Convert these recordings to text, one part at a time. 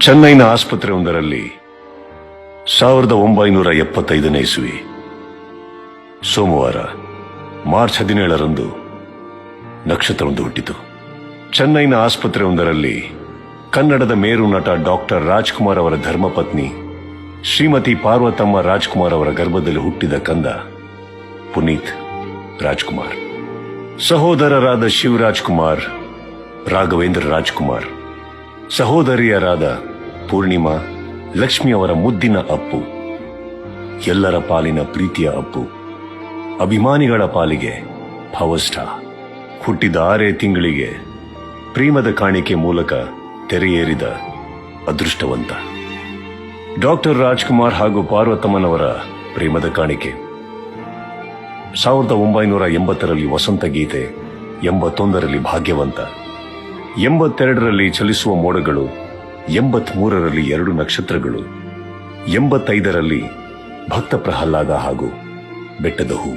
ಚೆನ್ನೈನ ಆಸ್ಪತ್ರೆಯೊಂದರಲ್ಲಿ ಸಾವಿರದ ಒಂಬೈನೂರ ಎಪ್ಪತ್ತೈದನೇ ಇಸುವಿ. ಸೋಮವಾರ, ಮಾರ್ಚ್ ಹದಿನೇಳರಂದು ನಕ್ಷತ್ರವೊಂದು ಹುಟ್ಟಿತು. ಚೆನ್ನೈನ ಆಸ್ಪತ್ರೆಯೊಂದರಲ್ಲಿ ಕನ್ನಡದ ಮೇರು ನಟ ಡಾಕ್ಟರ್ ರಾಜ್ಕುಮಾರ್ ಅವರ ಧರ್ಮಪತ್ನಿ ಶ್ರೀಮತಿ ಪಾರ್ವತಮ್ಮ ರಾಜ್ಕುಮಾರ್ ಅವರ ಗರ್ಭದಲ್ಲಿ ಹುಟ್ಟಿದ ಕಂದ ಪುನೀತ್ ರಾಜ್ಕುಮಾರ್. ಸಹೋದರರಾದ ಶಿವರಾಜ್ ಕುಮಾರ್ ರಾಘವೇಂದ್ರ ರಾಜ್ಕುಮಾರ್ ಸಹೋದರಿಯರಾದ ಪೂರ್ಣಿಮಾ ಲಕ್ಷ್ಮಿಯವರ ಮುದ್ದಿನ ಅಪ್ಪು, ಎಲ್ಲರ ಪಾಲಿನ ಪ್ರೀತಿಯ ಅಪ್ಪು, ಅಭಿಮಾನಿಗಳ ಪಾಲಿಗೆ ಪವರ್ ಹುಟ್ಟಿದ ಆರೇ ತಿಂಗಳಿಗೆ ಪ್ರೇಮದ ಕಾಣಿಕೆ ಮೂಲಕ ತೆರೆಯೇರಿದ ಅದೃಷ್ಟವಂತ. ಡಾಕ್ಟರ್ ರಾಜ್ಕುಮಾರ್ ಹಾಗೂ ಪಾರ್ವತಮ್ಮನವರ ಪ್ರೇಮದ ಕಾಣಿಕೆ. ಸಾವಿರದ ಒಂಬೈನೂರ ಎಂಬತ್ತರಲ್ಲಿ ವಸಂತ ಗೀತೆ ಎಂಬತ್ತೊಂದರಲ್ಲಿ ಭಾಗ್ಯವಂತ. ಎಂಬತ್ತೆರಡರಲ್ಲಿ ಚಲಿಸುವ ಮೋಡಗಳು, ಎಂಬತ್ಮೂರರಲ್ಲಿ ಎರಡು ನಕ್ಷತ್ರಗಳು, ಎಂಬತ್ತೈದರಲ್ಲಿ ಭಕ್ತ ಪ್ರಹ್ಲಾದ ಹಾಗೂ ಬೆಟ್ಟದ ಹೂ.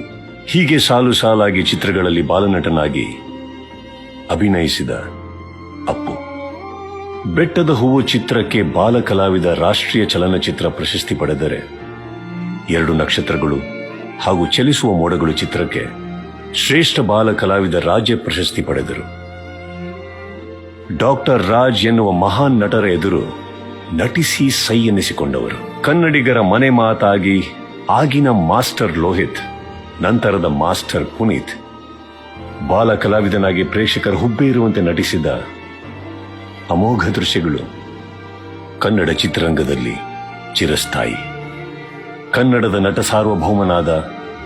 ಹೀಗೆ ಸಾಲು ಸಾಲಾಗಿ ಚಿತ್ರಗಳಲ್ಲಿ ಬಾಲನಟನಾಗಿ ಅಭಿನಯಿಸಿದ ಅಪ್ಪು. ಬೆಟ್ಟದ ಹೂವು ಚಿತ್ರಕ್ಕೆ ಬಾಲ ಕಲಾವಿದ ರಾಷ್ಟ್ರೀಯ ಚಲನಚಿತ್ರ ಪ್ರಶಸ್ತಿ ಪಡೆದರೆ ಎರಡು ನಕ್ಷತ್ರಗಳು ಹಾಗೂ ಚಲಿಸುವ ಮೋಡಗಳು ಚಿತ್ರಕ್ಕೆ ಶ್ರೇಷ್ಠ ಬಾಲ ಕಲಾವಿದ ರಾಜ್ಯ ಪ್ರಶಸ್ತಿ ಪಡೆದರು. ಡಾಕ್ಟರ್ ರಾಜ್ ಎನ್ನುವ ಮಹಾನ್ ನಟರ ಎದುರು ನಟಿಸಿ ಸೈ ಎನಿಸಿಕೊಂಡವರು. ಕನ್ನಡಿಗರ ಮನೆ ಮಾತಾಗಿ ಆಗಿನ ಮಾಸ್ಟರ್ ಲೋಹಿತ್, ನಂತರದ ಮಾಸ್ಟರ್ ಪುನೀತ್. ಬಾಲ ಕಲಾವಿದನಾಗಿ ಪ್ರೇಕ್ಷಕರ ಹುಬ್ಬೇರುವಂತೆ ನಟಿಸಿದ ಅಮೋಘ ದೃಶ್ಯಗಳು ಕನ್ನಡ ಚಿತ್ರರಂಗದಲ್ಲಿ ಚಿರಸ್ಥಾಯಿ. ಕನ್ನಡದ ನಟ ಸಾರ್ವಭೌಮನಾದ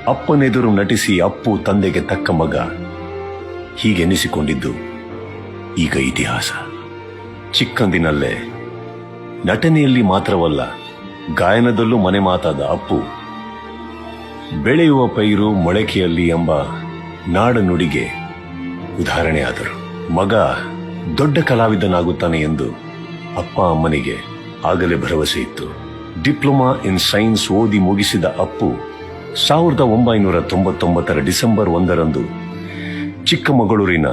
ಅಪ್ಪನೆದುರು ನಟಿಸಿ ಅಪ್ಪು ತಂದೆಗೆ ತಕ್ಕ ಮಗ ಹೀಗೆನಿಸಿಕೊಂಡಿದ್ದು. ಈಗ ಇತಿಹಾಸ. ಚಿಕ್ಕಂದಿನಲ್ಲೇ ನಟನೆಯಲ್ಲಿ ಮಾತ್ರವಲ್ಲ, ಗಾಯನದಲ್ಲೂ ಮನೆ ಮಾತಾದ ಅಪ್ಪು, ಬೆಳೆಯುವ ಪೈರು ಮೊಳಕೆಯಲ್ಲಿ ಎಂಬ ನಾಡನುಡಿಗೆ ಉದಾಹರಣೆಯಾದರು. ಮಗ ದೊಡ್ಡ ಕಲಾವಿದನಾಗುತ್ತಾನೆ ಎಂದು ಅಪ್ಪ ಅಮ್ಮನಿಗೆ ಆಗಲೇ ಭರವಸೆ ಇತ್ತು. ಡಿಪ್ಲೊಮಾ ಇನ್ ಸೈನ್ಸ್ ಓದಿ ಮುಗಿಸಿದ ಅಪ್ಪು ಸಾವಿರದ ಒಂಬೈನೂರ ತೊಂಬತ್ತೊಂಬತ್ತರ ಡಿಸೆಂಬರ್ ಒಂದರಂದು ಚಿಕ್ಕಮಗಳೂರಿನ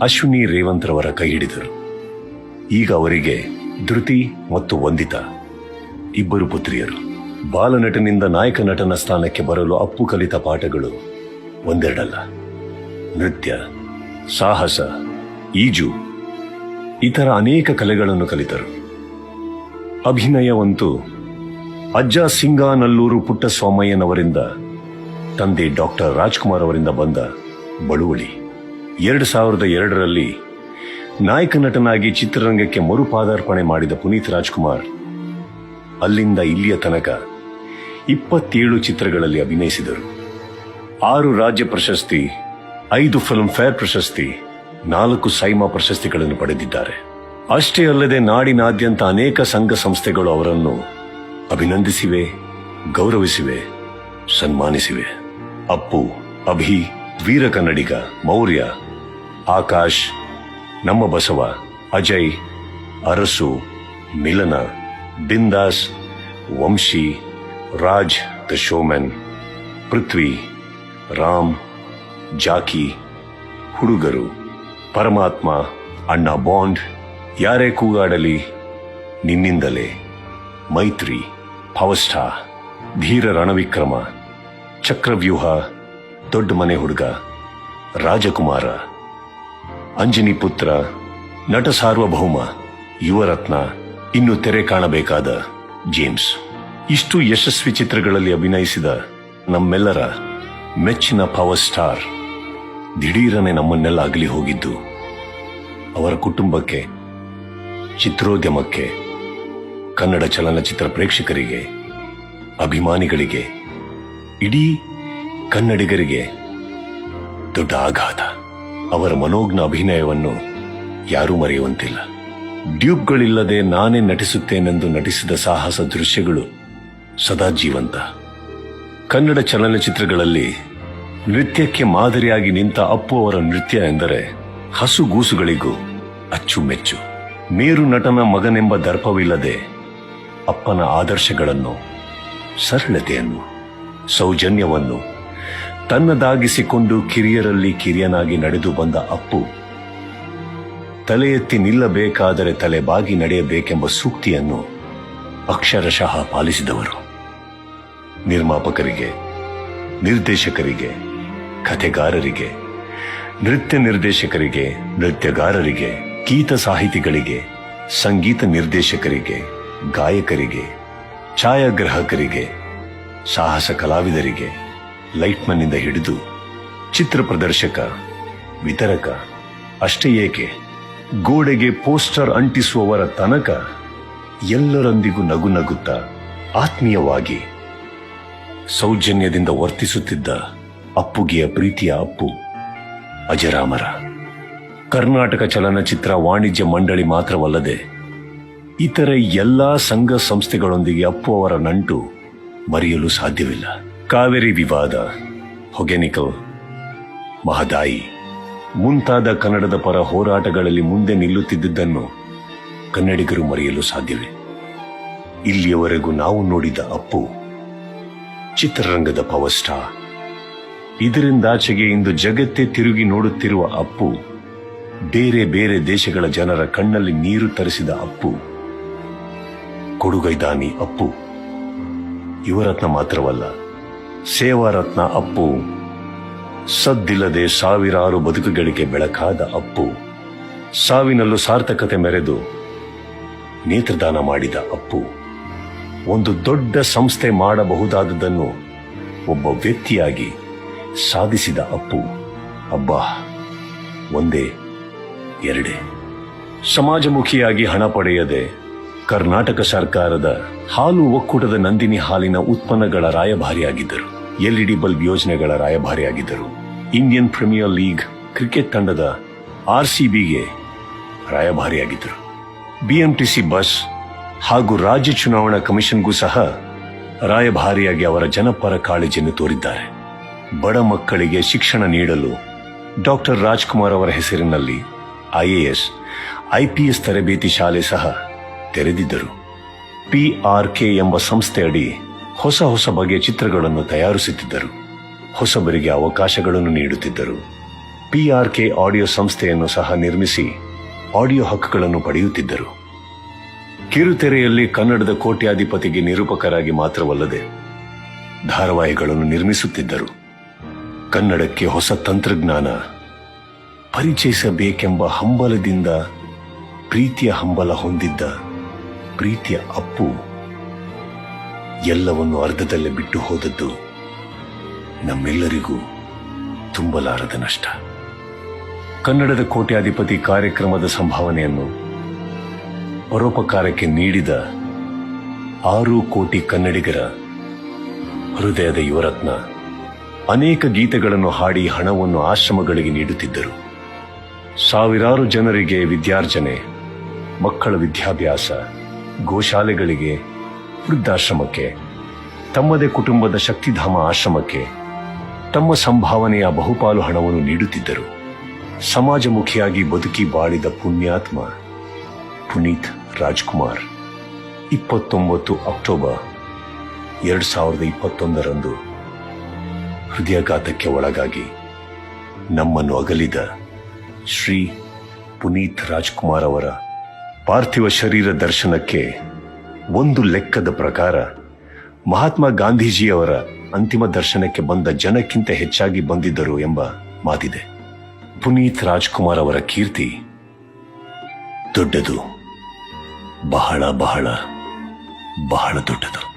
ಅಶ್ವಿನಿ ರೇವಂತ್ರವರ ಕೈ ಹಿಡಿದರು. ಈಗ ಅವರಿಗೆ ಧೃತಿ ಮತ್ತು ವಂದಿತ ಇಬ್ಬರು ಪುತ್ರಿಯರು. ಬಾಲನಟನಿಂದ ನಾಯಕ ನಟನ ಸ್ಥಾನಕ್ಕೆ ಬರಲು ಅಪ್ಪು ಕಲಿತ ಪಾಠಗಳು ಒಂದೆರಡಲ್ಲ. ನೃತ್ಯ, ಸಾಹಸ, ಈಜು, ಇತರ ಅನೇಕ ಕಲೆಗಳನ್ನು ಕಲಿತರು. ಅಭಿನಯವಂತೂ ಅಜ್ಜ ಸಿಂಗಾನಲ್ಲೂರು ಪುಟ್ಟಸ್ವಾಮಯ್ಯನವರಿಂದ ತಂದೆ ಡಾಕ್ಟರ್ ರಾಜ್ಕುಮಾರ್ ಅವರಿಂದ ಬಂದ ಬಳುವಳಿ. ಎರಡು ಸಾವಿರದ ಎರಡರಲ್ಲಿ ನಾಯಕ ನಟನಾಗಿ ಚಿತ್ರರಂಗಕ್ಕೆ ಮರುಪಾದಾರ್ಪಣೆ ಮಾಡಿದ ಪುನೀತ್ ರಾಜ್ಕುಮಾರ್ ಅಲ್ಲಿಂದ ಇಲ್ಲಿಯ ತನಕ ಇಪ್ಪತ್ತೇಳು ಚಿತ್ರಗಳಲ್ಲಿ ಅಭಿನಯಿಸಿದರು. ಆರು ರಾಜ್ಯ ಪ್ರಶಸ್ತಿ, ಐದು ಫಿಲ್ಮ್ ಫೇರ್ ಪ್ರಶಸ್ತಿ, ನಾಲ್ಕು ಸೈಮಾ ಪ್ರಶಸ್ತಿಗಳನ್ನು ಪಡೆದಿದ್ದಾರೆ. ಅಷ್ಟೇ ಅಲ್ಲದೆ ನಾಡಿನಾದ್ಯಂತ ಅನೇಕ ಸಂಘ ಸಂಸ್ಥೆಗಳು ಅವರನ್ನು ಅಭಿನಂದಿಸಿವೆ, ಗೌರವಿಸಿವೆ, ಸನ್ಮಾನಿಸಿವೆ. ಅಪ್ಪು, ಅಭಿ, ವೀರ ಕನ್ನಡಿಗ, ಮೌರ್ಯ ಆಕಾಶ್, ನಮ್ಮ Basava, Ajay, Arasu, Milana, Bindaas, Vamshi, Raj, the showman, Prithvi, Ram, Jackie, Hudugaru, Paramathma, Anna bond, ಯಾರೇ ಕೂಗಾಡಲಿ, ನಿನ್ನಿಂದಲೇ. ಮೈತ್ರಿ ಪವಸ್ಟ ಧೀರ ರಣವಿಕ್ರಮ, ಚಕ್ರವ್ಯೂಹ, ದೊಡ್ಡ ಮನೆ ಹುಡುಗ, ರಾಜಕುಮಾರ. ಅಂಜನಿ ಪುತ್ರ, ನಟ ಸಾರ್ವಭೌಮ ಯುವರತ್ನ, ಇನ್ನು ತೆರೆ ಕಾಣಬೇಕಾದ ಜೇಮ್ಸ್. ಇಷ್ಟು ಯಶಸ್ವಿ ಚಿತ್ರಗಳಲ್ಲಿ ಅಭಿನಯಿಸಿದ ನಮ್ಮೆಲ್ಲರ ಮೆಚ್ಚಿನ ಪವರ್ ಸ್ಟಾರ್ ದಿಢೀರನೆ ನಮ್ಮನ್ನೆಲ್ಲ ಅಗಲಿ ಹೋಗಿದ್ದು. ಅವರ ಕುಟುಂಬಕ್ಕೆ, ಚಿತ್ರೋದ್ಯಮಕ್ಕೆ, ಕನ್ನಡ ಚಲನಚಿತ್ರ ಪ್ರೇಕ್ಷಕರಿಗೆ, ಅಭಿಮಾನಿಗಳಿಗೆ, ಇಡೀ ಕನ್ನಡಿಗರಿಗೆ ದೊಡ್ಡ ಆಘಾತ. ಅವರ ಮನೋಜ್ಞ ಅಭಿನಯವನ್ನು ಯಾರೂ ಮರೆಯುವಂತಿಲ್ಲ. ಡ್ಯೂಬ್ಗಳಿಲ್ಲದೆ ನಾನೇ ನಟಿಸುತ್ತೇನೆಂದು ನಟಿಸಿದ ಸಾಹಸ ದೃಶ್ಯಗಳು ಸದಾ ಜೀವಂತ. ಕನ್ನಡ ಚಲನಚಿತ್ರಗಳಲ್ಲಿ ನೃತ್ಯಕ್ಕೆ ಮಾದರಿಯಾಗಿ ನಿಂತ ಅಪ್ಪು ಅವರ ನೃತ್ಯ ಎಂದರೆ ಹಸುಗೂಸುಗಳಿಗೂ ಅಚ್ಚುಮೆಚ್ಚು. ಮೇರು ನಟನ ಮಗನೆಂಬ ದರ್ಪವಿಲ್ಲದೆ ಅಪ್ಪನ ಆದರ್ಶಗಳನ್ನು, ಸರಳತೆಯನ್ನು, ಸೌಜನ್ಯವನ್ನು ತನ್ನದಾಗಿಸಿಕೊಂಡು ಕಿರಿಯರಲ್ಲಿ ಕಿರಿಯನಾಗಿ ನಡೆದು ಬಂದ ಅಪ್ಪು ತಲೆ ಎತ್ತಿ ನಿಲ್ಲಬೇಕಾದರೆ ತಲೆಬಾಗಿ ನಡೆಯಬೇಕೆಂಬ ಸೂಕ್ತಿಯನ್ನು ಅಕ್ಷರಶಃ ಪಾಲಿಸಿದವರು. ನಿರ್ಮಾಪಕರಿಗೆ, ನಿರ್ದೇಶಕರಿಗೆ, ಕಥೆಗಾರರಿಗೆ, ನೃತ್ಯ ನಿರ್ದೇಶಕರಿಗೆ, ನೃತ್ಯಗಾರರಿಗೆ, ಗೀತ ಸಾಹಿತಿಗಳಿಗೆ, ಸಂಗೀತ ನಿರ್ದೇಶಕರಿಗೆ, ಗಾಯಕರಿಗೆ, ಛಾಯಾಗ್ರಾಹಕರಿಗೆ, ಸಾಹಸ ಕಲಾವಿದರಿಗೆ ಲೈಟ್ಮನ್ನಿಂದ ಹಿಡಿದು ಚಿತ್ರ ಪ್ರದರ್ಶಕ, ವಿತರಕ, ಅಷ್ಟೇ ಏಕೆ ಗೋಡೆಗೆ ಪೋಸ್ಟರ್ ಅಂಟಿಸುವವರ ತನಕ ಎಲ್ಲರೊಂದಿಗೂ ನಗು ನಗುತ್ತಾ ಆತ್ಮೀಯವಾಗಿ ಸೌಜನ್ಯದಿಂದ ವರ್ತಿಸುತ್ತಿದ್ದ ಅಪ್ಪುಗೆಯ ಪ್ರೀತಿಯ ಅಪ್ಪು ಅಜರಾಮರ. ಕರ್ನಾಟಕ ಚಲನಚಿತ್ರ ವಾಣಿಜ್ಯ ಮಂಡಳಿ ಮಾತ್ರವಲ್ಲದೆ ಇತರ ಎಲ್ಲಾ ಸಂಘ ಸಂಸ್ಥೆಗಳೊಂದಿಗೆ ಅಪ್ಪು ಅವರ ನಂಟು ಮರೆಯಲು ಸಾಧ್ಯವಿಲ್ಲ. ಕಾವೇರಿ ವಿವಾದ, ಹೊಗೆನಿಕಲ್, ಮಹದಾಯಿ ಮುಂತಾದ ಕನ್ನಡದ ಪರ ಹೋರಾಟಗಳಲ್ಲಿ ಮುಂದೆ ನಿಲ್ಲುತ್ತಿದ್ದುದನ್ನು ಕನ್ನಡಿಗರು ಮರೆಯಲು ಸಾಧ್ಯವೇ? ಇಲ್ಲಿಯವರೆಗೂ ನಾವು ನೋಡಿದ ಅಪ್ಪು, ಚಿತ್ರರಂಗದ ಪವರ್ ಇದರಿಂದಾಚೆಗೆ ಇಂದು ಜಗತ್ತೇ ತಿರುಗಿ ನೋಡುತ್ತಿರುವ ಅಪ್ಪು, ಬೇರೆ ಬೇರೆ ದೇಶಗಳ ಜನರ ಕಣ್ಣಲ್ಲಿ ನೀರು ತರಿಸಿದ ಅಪ್ಪು. ಕೊಡುಗೈದಾನಿ ಅಪ್ಪು, ಯುವರತ್ನ ಮಾತ್ರವಲ್ಲ ಸೇವಾರತ್ನ ಅಪ್ಪು. ಸದ್ದಿಲ್ಲದೆ ಸಾವಿರಾರು ಬದುಕುಗಳಿಗೆ ಬೆಳಕಾದ ಅಪ್ಪು. ಸಾವಿನಲ್ಲೂ ಸಾರ್ಥಕತೆ ಮೆರೆದು ನೇತ್ರದಾನ ಮಾಡಿದ ಅಪ್ಪು. ಒಂದು ದೊಡ್ಡ ಸಂಸ್ಥೆ ಮಾಡಬಹುದಾದದನ್ನು ಒಬ್ಬ ವ್ಯಕ್ತಿಯಾಗಿ ಸಾಧಿಸಿದ ಅಪ್ಪು. ಅಬ್ಬಾ, ಒಂದೇ, ಎರಡೇ. ಸಮಾಜಮುಖಿಯಾಗಿ ಹಣ ಪಡೆಯದೆ ಕರ್ನಾಟಕ ಸರ್ಕಾರದ ಹಾಲು ಒಕ್ಕೂಟದ ನಂದಿನಿ ಹಾಲಿನ ಉತ್ಪನ್ನಗಳ ರಾಯಭಾರಿಯಾಗಿದ್ದರು. ಎಲ್ಇಡಿ ಬಲ್ಬ್ ಯೋಜನೆಗಳ ರಾಯಭಾರಿಯಾಗಿದ್ದರು. ಇಂಡಿಯನ್ ಪ್ರೀಮಿಯರ್ ಲೀಗ್ ಕ್ರಿಕೆಟ್ ತಂಡದ ಆರ್ಸಿಬಿಗೆ ರಾಯಭಾರಿಯಾಗಿದ್ದರು. ಬಿಎಂಟಿಸಿ ಬಸ್ ಹಾಗೂ ರಾಜ್ಯ ಚುನಾವಣಾ ಕಮಿಷನ್ಗೂ ಸಹ ರಾಯಭಾರಿಯಾಗಿ ಅವರ ಜನಪರ ಕಾಳಜಿಯನ್ನು ತೋರಿದ್ದಾರೆ. ಬಡ ಮಕ್ಕಳಿಗೆ ಶಿಕ್ಷಣ ನೀಡಲು ಡಾಕ್ಟರ್ ರಾಜ್ಕುಮಾರ್ ಅವರ ಹೆಸರಿನಲ್ಲಿ ಐಎಎಸ್ ಐಪಿಎಸ್ ತರಬೇತಿ ಶಾಲೆ ಸಹ ತೆರೆದಿದ್ದರು. ಪಿಆರ್ಕೆ ಎಂಬ ಸಂಸ್ಥೆಯಡಿ ಹೊಸ ಹೊಸ ಬಗೆಯ ಚಿತ್ರಗಳನ್ನು ತಯಾರಿಸುತ್ತಿದ್ದರು. ಹೊಸಬರಿಗೆ ಅವಕಾಶಗಳನ್ನು ನೀಡುತ್ತಿದ್ದರು. ಪಿಆರ್ಕೆ ಆಡಿಯೋ ಸಂಸ್ಥೆಯನ್ನು ಸಹ ನಿರ್ಮಿಸಿ ಆಡಿಯೋ ಹಕ್ಕುಗಳನ್ನು ಪಡೆಯುತ್ತಿದ್ದರು. ಕಿರುತೆರೆಯಲ್ಲಿ ಕನ್ನಡದ ಕೋಟ್ಯಾಧಿಪತಿಗೆ ನಿರೂಪಕರಾಗಿ ಮಾತ್ರವಲ್ಲದೆ ಧಾರಾವಾಹಿಗಳನ್ನು ನಿರ್ಮಿಸುತ್ತಿದ್ದರು. ಕನ್ನಡಕ್ಕೆ ಹೊಸ ತಂತ್ರಜ್ಞಾನ ಪರಿಚಯಿಸಬೇಕೆಂಬ ಹಂಬಲದಿಂದ ಪ್ರೀತಿಯ ಹಂಬಲ ಹೊಂದಿದ್ದ ಪ್ರೀತಿಯ ಅಪ್ಪು ಎಲ್ಲವನ್ನು ಅರ್ಧದಲ್ಲೇ ಬಿಟ್ಟು ಹೋದದ್ದು ನಮ್ಮೆಲ್ಲರಿಗೂ ತುಂಬಲಾರದ ನಷ್ಟ. ಕನ್ನಡದ ಕೋಟ್ಯಾಧಿಪತಿ ಕಾರ್ಯಕ್ರಮದ ಸಂಭಾವನೆಯನ್ನು ಪರೋಪಕಾರಕ್ಕೆ ನೀಡಿದ ಆರು ಕೋಟಿ ಕನ್ನಡಿಗರ ಹೃದಯದ ಯುವರತ್ನ ಅನೇಕ ಗೀತೆಗಳನ್ನು ಹಾಡಿ ಹಣವನ್ನು ಆಶ್ರಮಗಳಿಗೆ ನೀಡುತ್ತಿದ್ದರು. ಸಾವಿರಾರು ಜನರಿಗೆ ವಿದ್ಯಾರ್ಜನೆ, ಮಕ್ಕಳ ವಿದ್ಯಾಭ್ಯಾಸ ಗೋಶಾಲೆಗಳಿಗೆ, ವೃದ್ಧಾಶ್ರಮಕ್ಕೆ, ತಮ್ಮದೇ ಕುಟುಂಬದ ಶಕ್ತಿಧಾಮ ಆಶ್ರಮಕ್ಕೆ ತಮ್ಮ ಸಂಭಾವನೆಯ ಬಹುಪಾಲು ಹಣವನ್ನು ನೀಡುತ್ತಿದ್ದರು. ಸಮಾಜಮುಖಿಯಾಗಿ ಬದುಕಿ ಬಾಳಿದ ಪುಣ್ಯಾತ್ಮ ಪುನೀತ್ ರಾಜ್ಕುಮಾರ್, ಇಪ್ಪತ್ತೊಂಬತ್ತು ಅಕ್ಟೋಬರ್ ಎರಡು ಸಾವಿರದ ಇಪ್ಪತ್ತೊಂದರಂದು ಹೃದಯಾಘಾತಕ್ಕೆ ಒಳಗಾಗಿ ನಮ್ಮನ್ನು ಅಗಲಿದ ಶ್ರೀ ಪುನೀತ್ ರಾಜ್ಕುಮಾರ್ ಅವರ ಪಾರ್ಥಿವ ಶರೀರ ದರ್ಶನಕ್ಕೆ ಒಂದು ಲೆಕ್ಕದ ಪ್ರಕಾರ ಮಹಾತ್ಮ ಗಾಂಧೀಜಿಯವರ ಅಂತಿಮ ದರ್ಶನಕ್ಕೆ ಬಂದ ಜನಕ್ಕಿಂತ ಹೆಚ್ಚಾಗಿ ಬಂದಿದ್ದರು ಎಂಬ ಮಾತಿದೆ. ಪುನೀತ್ ರಾಜ್ಕುಮಾರ್ ಅವರ ಕೀರ್ತಿ ದೊಡ್ಡದು. ಬಹಳ ಬಹಳ ಬಹಳ ದೊಡ್ಡದು.